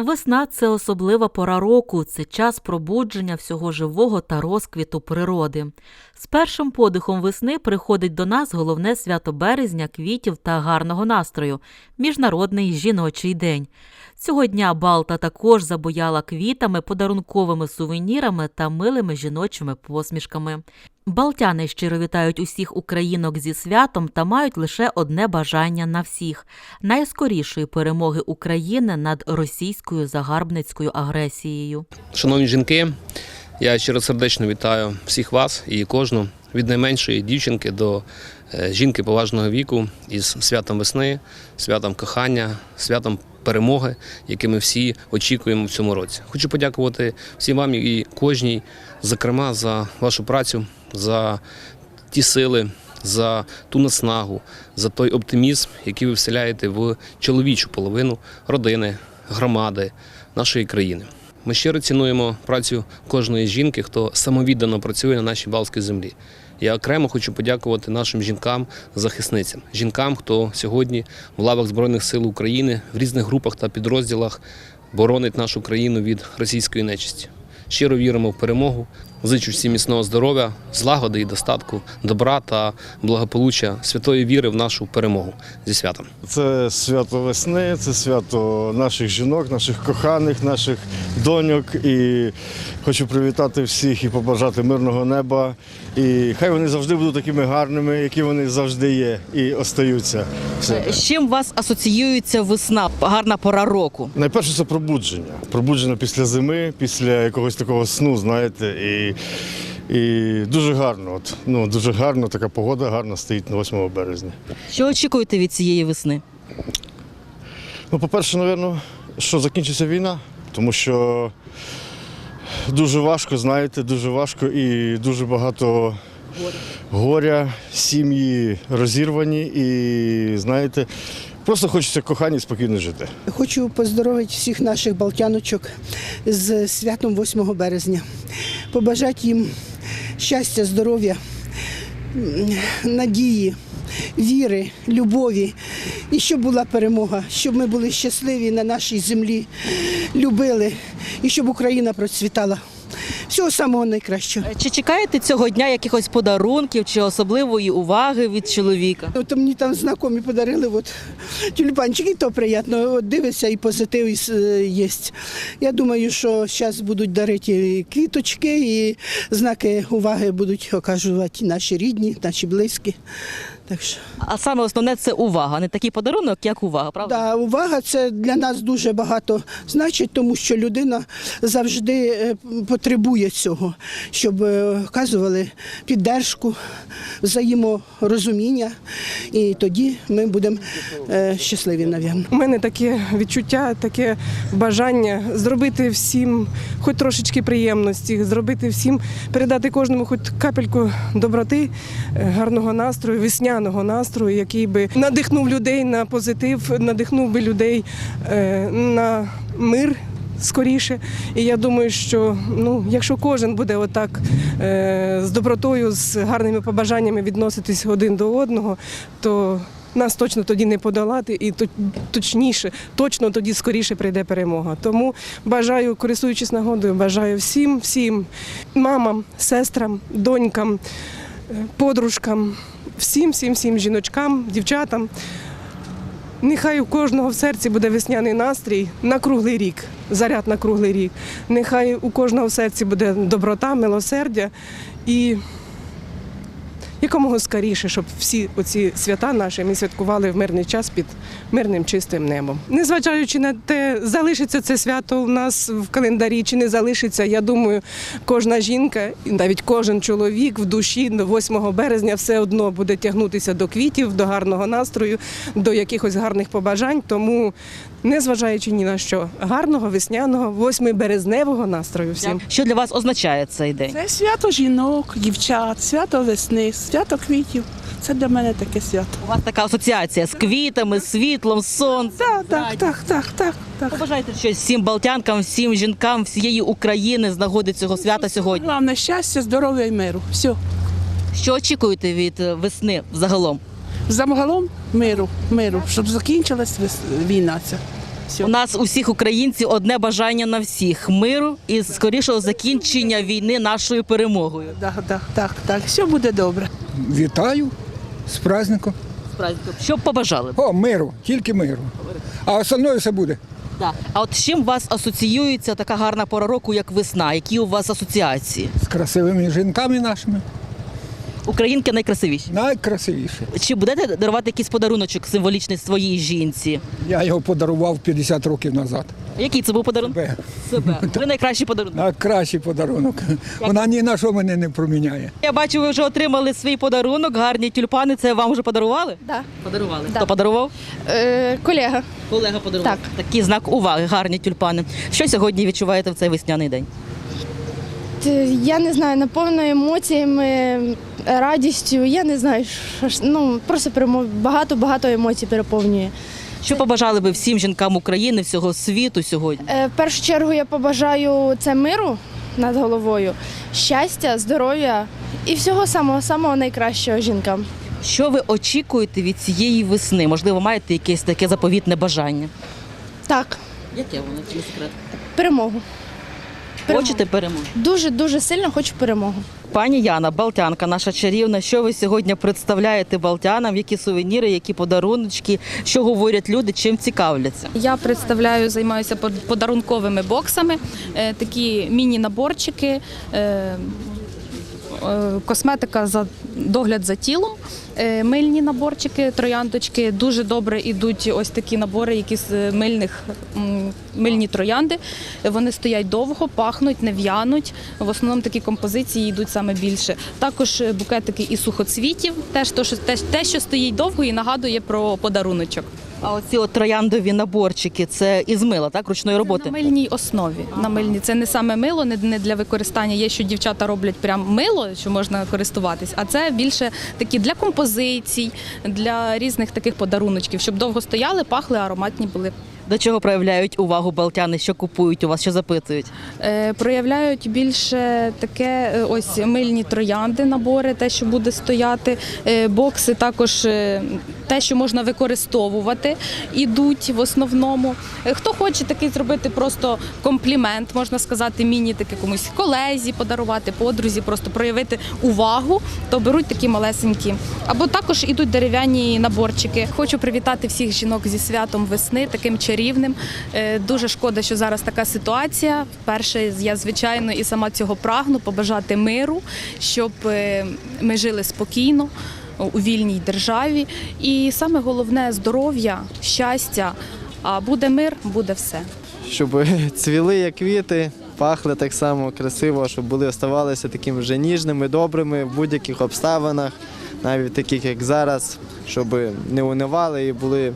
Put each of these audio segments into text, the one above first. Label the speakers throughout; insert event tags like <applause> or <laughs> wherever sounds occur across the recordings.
Speaker 1: Весна це особлива пора року, це час пробудження всього живого та розквіту природи. З першим подихом весни приходить до нас головне свято березня, квітів та гарного настрою Міжнародний жіночий день. Цього дня Балта також забояла квітами, подарунковими сувенірами та милими жіночими посмішками. Балтяни щиро вітають усіх українок зі святом та мають лише одне бажання на всіх найскорішої перемоги України над російською загарбницькою агресією.
Speaker 2: Шановні жінки, я щиросердечно вітаю всіх вас і кожну від найменшої дівчинки до е, жінки поважного віку із святом весни, святом кохання, святом перемоги, яке ми всі очікуємо в цьому році. Хочу подякувати всім вам і кожній, зокрема, за вашу працю, за ті сили, за ту наснагу, за той оптимізм, який ви вселяєте в чоловічу половину родини, громади нашої країни. Ми щиро цінуємо працю кожної жінки, хто самовіддано працює на нашій Балтській землі. Я окремо хочу подякувати нашим жінкам-захисницям, жінкам, хто сьогодні в лавах Збройних сил України в різних групах та підрозділах боронить нашу країну від російської нечисті. Щиро віримо в перемогу. Зичу всім міцного здоров'я, злагоди і достатку, добра та благополуччя, святої віри в нашу перемогу зі святом.
Speaker 3: Це свято весни, це свято наших жінок, наших коханих, наших доньок. І хочу привітати всіх і побажати мирного неба. І хай вони завжди будуть такими гарними, які вони завжди є, і остаються. Все.
Speaker 4: З чим вас асоціюється весна? Гарна пора року.
Speaker 3: Найперше це пробудження. Пробудження після зими, після якогось такого сну, знаєте. І, і дуже гарно. От, ну, дуже гарно, така погода гарна стоїть на 8 березня.
Speaker 4: Що очікуєте від цієї весни?
Speaker 3: Ну, по-перше, напевно, що закінчиться війна, тому що дуже важко, знаєте, дуже важко і дуже багато горя, сім'ї розірвані, і знаєте, просто хочеться кохання і спокійно жити.
Speaker 5: Хочу поздоровити всіх наших балтяночок з святом 8 березня. Побажати їм щастя, здоров'я, надії, віри, любові. І щоб була перемога, щоб ми були щасливі на нашій землі, любили і щоб Україна процвітала. Всього самого найкращого.
Speaker 4: Чи чекаєте цього дня якихось подарунків чи особливої уваги від чоловіка?
Speaker 5: От мені там знайомі подарили от, тюльпанчики, то приємно. От дивишся і позитив е, є. Я думаю, що зараз будуть дарити і квіточки, і знаки уваги будуть оказувати наші рідні, наші близькі. Так що,
Speaker 4: А саме основне це увага, не такий подарунок, як увага, правда?
Speaker 5: да, увага це для нас дуже багато значить, тому що людина завжди е, потребує цього, щоб е, оказували піддержку, взаєморозуміння, і тоді ми будемо е, щасливі, напевно.
Speaker 6: У мене таке відчуття, таке бажання зробити всім хоч трошечки приємності, зробити всім, передати кожному хоч капельку доброти, е, гарного настрою, весняного настрою, який би надихнув людей на позитив, надихнув би людей е, на мир. Скоріше, і я думаю, що ну, якщо кожен буде отак е, з добротою, з гарними побажаннями відноситись один до одного, то нас точно тоді не подолати, і точніше, точно тоді скоріше прийде перемога. Тому бажаю, користуючись нагодою, бажаю всім, всім мамам, сестрам, донькам, е, подружкам, всім, всім, всім жіночкам, дівчатам. Нехай у кожного в серці буде весняний настрій на круглий рік, заряд на круглий рік. Нехай у кожного в серці буде доброта, милосердя і якомога скоріше, щоб всі оці свята наші ми святкували в мирний час під мирним чистим небом. Незважаючи на те, залишиться це свято у нас в календарі чи не залишиться, я думаю, кожна жінка, і навіть кожен чоловік в душі до 8 березня все одно буде тягнутися до квітів, до гарного настрою, до якихось гарних побажань. Тому, незважаючи ні на що, гарного весняного, 8 березневого настрою всім.
Speaker 4: Що для вас означає цей день?
Speaker 7: Це свято жінок, дівчат, свято весни, свято квітів. Це для мене таке свято.
Speaker 4: У вас така асоціація з квітами, світлом, сонцем.
Speaker 7: Так, так, так, так, так, так.
Speaker 4: Побажайте щось всім балтянкам, всім жінкам, всієї України з нагоди цього свята сьогодні.
Speaker 7: Головне щастя, здоров'я і миру. Все.
Speaker 4: Що очікуєте від весни взагалом?
Speaker 7: Загалом миру, миру, щоб закінчилась війна ця. Все.
Speaker 4: У нас усіх українців одне бажання на всіх миру і скорішого закінчення війни нашою перемогою.
Speaker 7: Так, так, так, так. Все буде добре.
Speaker 8: Вітаю з праздником.
Speaker 4: Що б побажали?
Speaker 8: О, миру, тільки миру. А остальное все буде.
Speaker 4: Да. А от з чим у вас асоціюється така гарна пора року, як весна? Які у вас асоціації?
Speaker 8: З красивими жінками нашими.
Speaker 4: Українки найкрасивіші.
Speaker 8: Найкрасивіше.
Speaker 4: Чи будете дарувати якийсь подаруночок символічний своїй жінці?
Speaker 8: Я його подарував 50 років назад.
Speaker 4: Який це був подарунок?
Speaker 8: Бе.
Speaker 4: Себе. Ви <laughs> найкращий подарунок.
Speaker 8: Найкращий подарунок. Вона ні на що мене не проміняє.
Speaker 4: Я бачу, ви вже отримали свій подарунок, гарні тюльпани. Це вам вже подарували?
Speaker 9: Да.
Speaker 4: Подарували.
Speaker 9: Да.
Speaker 4: Хто подарував?
Speaker 9: Е, колега.
Speaker 4: Колега подарував.
Speaker 9: Так.
Speaker 4: Такий знак уваги, гарні тюльпани. Що сьогодні відчуваєте в цей весняний день?
Speaker 9: Я не знаю, наповнено емоціями, радістю. Я не знаю, що ну просто багато багато емоцій переповнює.
Speaker 4: Що побажали би всім жінкам України, всього світу сьогодні?
Speaker 9: Е, в першу чергу я побажаю це миру над головою, щастя, здоров'я і всього самого самого найкращого жінкам.
Speaker 4: Що ви очікуєте від цієї весни? Можливо, маєте якесь таке заповітне бажання?
Speaker 9: Так,
Speaker 4: Яке воно не секрет?
Speaker 9: перемогу. Перемогу.
Speaker 4: Хочете перемоги?
Speaker 9: Дуже дуже сильно хочу перемогу.
Speaker 4: Пані Яна, Балтянка, наша чарівна. Що ви сьогодні представляєте балтянам? Які сувеніри, які подаруночки, що говорять люди, чим цікавляться?
Speaker 10: Я представляю, займаюся под- подарунковими боксами, е, такі міні-наборчики, е, косметика за догляд за тілом. е, Мильні наборчики, трояндочки дуже добре йдуть ось такі набори, які з е, мильних мильні троянди. Вони стоять довго, пахнуть, не в'януть. В основному такі композиції йдуть саме більше. Також е, букетики і сухоцвітів, теж те, що стоїть довго і нагадує про подаруночок.
Speaker 4: А оці от трояндові наборчики це із мила, так ручної роботи.
Speaker 10: На мильній основі. На мильній. Це не саме мило, не, не для використання. Є, що дівчата роблять прям мило, що можна користуватись, а це більше такі для композицій, для різних таких подаруночків, щоб довго стояли, пахли, ароматні були.
Speaker 4: До чого проявляють увагу балтяни, що купують у вас, що запитують?
Speaker 10: Е, проявляють більше таке е, ось мильні троянди, набори, те, що буде стояти, е, бокси, також е, те, що можна використовувати, ідуть в основному. Е, Хто хоче такий зробити просто комплімент, можна сказати, міні таке комусь колезі подарувати, подрузі, просто проявити увагу, то беруть такі малесенькі. Або також ідуть дерев'яні наборчики. Хочу привітати всіх жінок зі святом весни, таким чарівним. Е, Дуже шкода, що зараз така ситуація. Перше, я звичайно і сама цього прагну побажати миру, щоб е, ми жили спокійно у вільній державі. І саме головне здоров'я, щастя. А буде мир, буде все.
Speaker 11: щоб <laughs> цвіли як квіти, пахли так само красиво, щоб були оставалися такими вже ніжними, добрими в будь-яких обставинах, навіть таких як зараз, щоб не унивали і були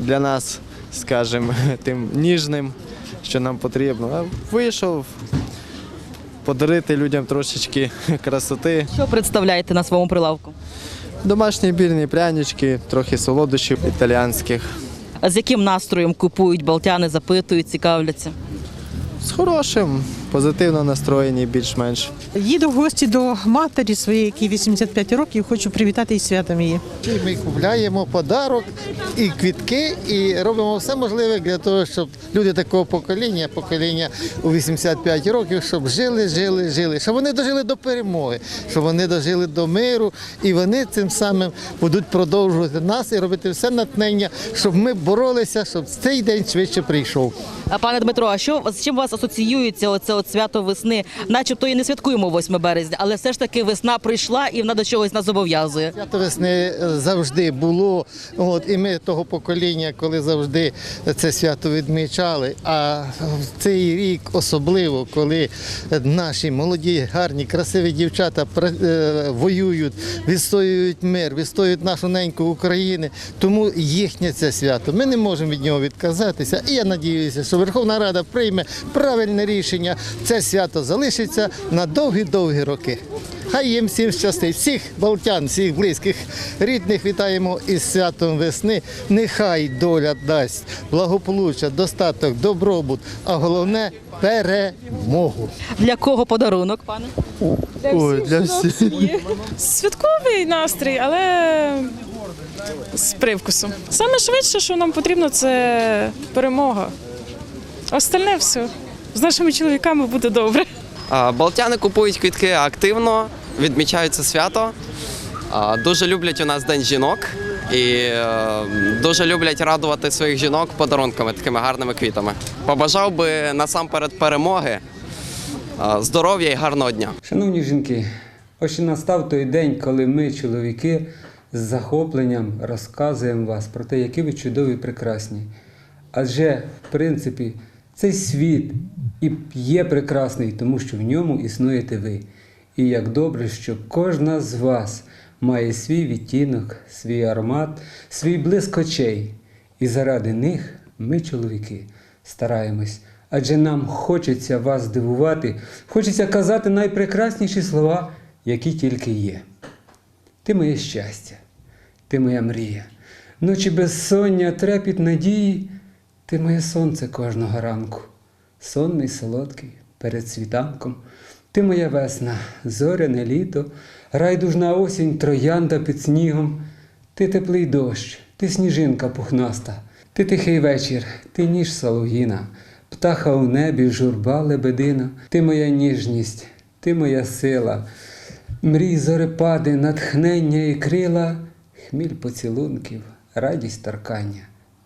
Speaker 11: для нас, скажімо, <laughs> тим ніжним, що нам потрібно. А вийшов подарити людям трошечки <laughs> красоти.
Speaker 4: Що представляєте на своєму прилавку?
Speaker 11: Домашні бірні прянички, трохи солодощів італіанських.
Speaker 4: А з яким настроєм купують балтяни, запитують, цікавляться?
Speaker 11: З хорошим, позитивно настроєні, більш-менш.
Speaker 12: Їду в гості до матері своєї, якій 85 років, хочу привітати із святом її.
Speaker 13: Ми купляємо подарок і квітки, і робимо все можливе для того, щоб люди такого покоління, покоління у 85 років, щоб жили, жили, жили, щоб вони дожили до перемоги, щоб вони дожили до миру, і вони цим самим будуть продовжувати нас і робити все натхнення, щоб ми боролися, щоб цей день швидше прийшов.
Speaker 4: А пане Дмитро, а що з чим у вас асоціюється оце от свято весни? Начебто і не святкуємо 8 березня, але все ж таки весна прийшла і вона до чогось нас зобов'язує.
Speaker 13: Свято весни е, завжди було. От і ми того покоління, коли завжди це свято відмічали. А в цей рік особливо, коли наші молоді, гарні, красиві дівчата е, воюють, відстоюють мир, відстоюють нашу неньку Україну. Тому їхнє це свято. Ми не можемо від нього відказатися. І я надіюся, що Верховна Рада прийме правильне рішення. Це свято залишиться на довгі-довгі роки. Хай їм всім щастить. Всіх балтян, всіх близьких, рідних вітаємо із святом весни. Нехай доля дасть благополуччя, достаток, добробут, а головне перемогу.
Speaker 4: Для кого подарунок, пане?
Speaker 13: Ой, для всіх.
Speaker 6: Святковий настрій, але з привкусом. Саме швидше, що нам потрібно, це перемога. Остальне все. З нашими чоловіками буде добре.
Speaker 11: Балтяни купують квітки активно, відмічають це свято. Дуже люблять у нас День жінок і е, дуже люблять радувати своїх жінок подарунками, такими гарними квітами. Побажав би насамперед перемоги, здоров'я і гарного дня.
Speaker 14: Шановні жінки, ось і настав той день, коли ми, чоловіки, з захопленням розказуємо вас про те, які ви чудові і прекрасні. Адже, в принципі, цей світ і є прекрасний, тому що в ньому існуєте ви. І як добре, що кожна з вас має свій відтінок, свій аромат, свій блиск очей. І заради них ми, чоловіки, стараємось. Адже нам хочеться вас здивувати, хочеться казати найпрекрасніші слова, які тільки є. Ти моє щастя, ти моя мрія. Ночі безсоння, трепіт надії, ти моє сонце кожного ранку. Сонний солодкий перед світанком. Ти моя весна, зоряне літо, райдужна осінь, троянда під снігом. Ти теплий дощ, ти сніжинка пухнаста, ти тихий вечір, ти ніж солов'їна, птаха у небі, журба лебедина, ти моя ніжність, ти моя сила, мрій зорепади, натхнення і крила, хміль поцілунків, радість торкання.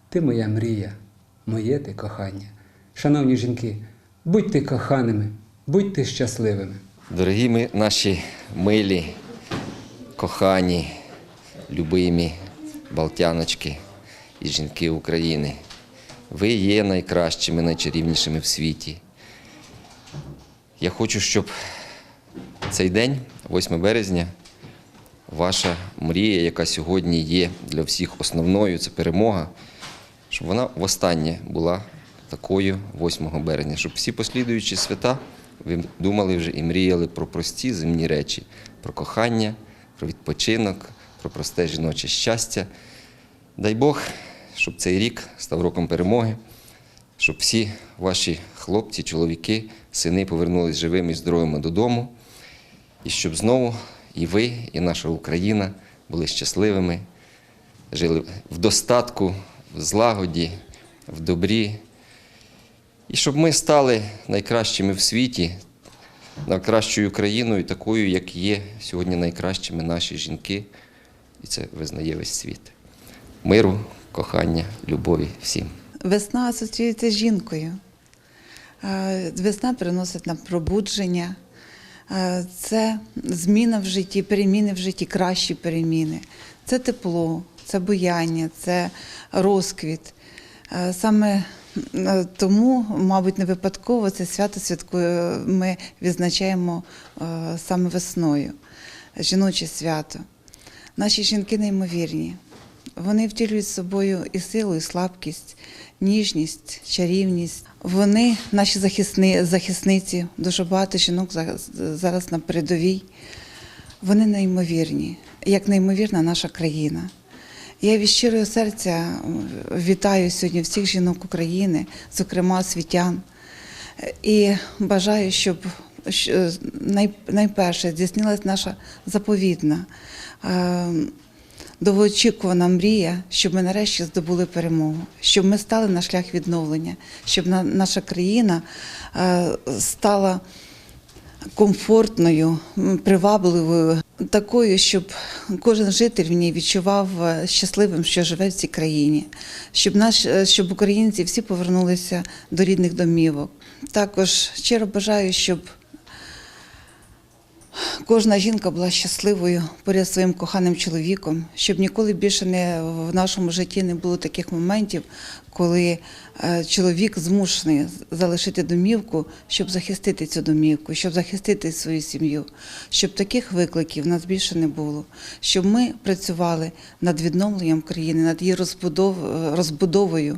Speaker 14: Ти моя мрія, моє ти кохання. Шановні жінки, будьте коханими, будьте щасливими.
Speaker 15: Дорогі ми наші милі, кохані, любимі балтяночки і жінки України. Ви є найкращими, найчарівнішими в світі. Я хочу, щоб цей день, 8 березня, ваша мрія, яка сьогодні є для всіх основною, це перемога, щоб вона востаннє була такою 8 березня, щоб всі послідуючі свята ви думали вже і мріяли про прості земні речі, про кохання, про відпочинок, про просте жіноче щастя. Дай Бог, щоб цей рік став роком перемоги, щоб всі ваші хлопці, чоловіки, сини повернулись живими і здоровими додому, і щоб знову і ви, і наша Україна були щасливими, жили в достатку, в злагоді, в добрі. І щоб ми стали найкращими в світі, найкращою країною, такою, як є сьогодні найкращими наші жінки. І це визнає весь світ. Миру, кохання, любові всім.
Speaker 16: Весна асоціюється з жінкою. Е, Весна приносить нам пробудження. Е, Це зміна в житті, переміни в житті, кращі переміни. Це тепло, це буяння, це розквіт. Е, Саме тому, мабуть, не випадково це свято святкує, ми відзначаємо е, саме весною, жіноче свято. Наші жінки неймовірні. Вони втілюють з собою і силу, і слабкість, ніжність, чарівність. Вони наші захисни, захисниці, дуже багато жінок зараз на передовій. Вони неймовірні, як неймовірна наша країна. Я від щирого серця е, вітаю сьогодні всіх жінок України, зокрема освітян, Е, і бажаю, щоб найперше здійснилась наша заповідна. е, довгоочікувана мрія, щоб ми нарешті здобули перемогу, щоб ми стали на шлях відновлення, щоб на- наша країна е, стала комфортною, привабливою, такою, щоб кожен житель в ній відчував е, щасливим, що живе в цій країні, щоб наш, е, щоб українці всі повернулися до рідних домівок. Також щиро бажаю, щоб Кожна жінка була щасливою поряд своїм коханим чоловіком, щоб ніколи більше не в нашому житті не було таких моментів, коли е, чоловік змушений залишити домівку, щоб захистити цю домівку, щоб захистити свою сім'ю, щоб таких викликів нас більше не було, щоб ми працювали над відновленням країни, над її розбудов, розбудовою,